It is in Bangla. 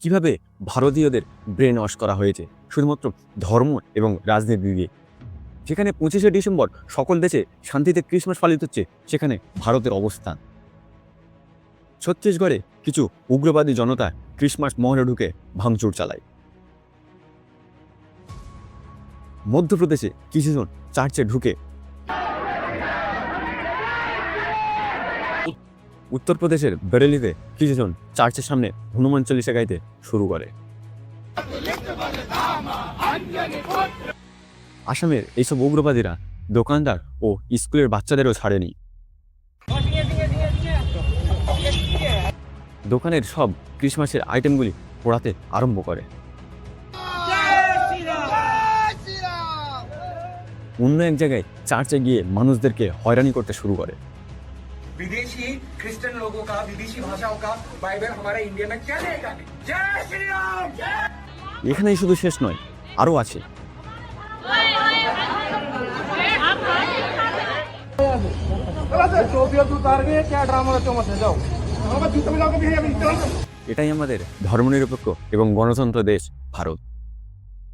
কীভাবে ভারতীয়দের ব্রেন ওয়াশ করা হয়েছে? শুধুমাত্র ধর্ম এবং রাজনীতি দিয়ে। যেখানে পঁচিশে ডিসেম্বর সকল দেশে শান্তিতে ক্রিসমাস পালিত হচ্ছে, সেখানে ভারতের অবস্থান। ছত্তিশগড়ে কিছু উগ্রবাদী জনতা ক্রিসমাস মহলে ঢুকে ভাঙচুর চালায়। মধ্যপ্রদেশে কিছুজন চার্চে ঢুকে উত্তরপ্রদেশের বেরেলিতে কিছুজন চার্চের সামনে হনুমান চল্লিশা গাইতে শুরু করে। আসামের এইসব উগ্রবাদীরা দোকানদার ও স্কুলের বাচ্চাদেরও ছাড়েনি। দোকানের সব ক্রিসমাসের আইটেমগুলি পোড়াতে আরম্ভ করে। অন্য এক জায়গায় চার্চে গিয়ে মানুষদেরকে হয়রানি করতে শুরু করে। विदेशी क्रिश्चियन लोगों का विदेशी भाषाओं का बाइबल हमारे इंडिया में क्या देगा जय श्री राम এখানেই শুধু শেষ নয় আরও আছে क्या ड्रामा रखते हो मत जाओ जूते मिलाओ कभी এটাই আমাদের ধর্মনিরপেক্ষ এবং গণতন্ত্র দেশ ভারত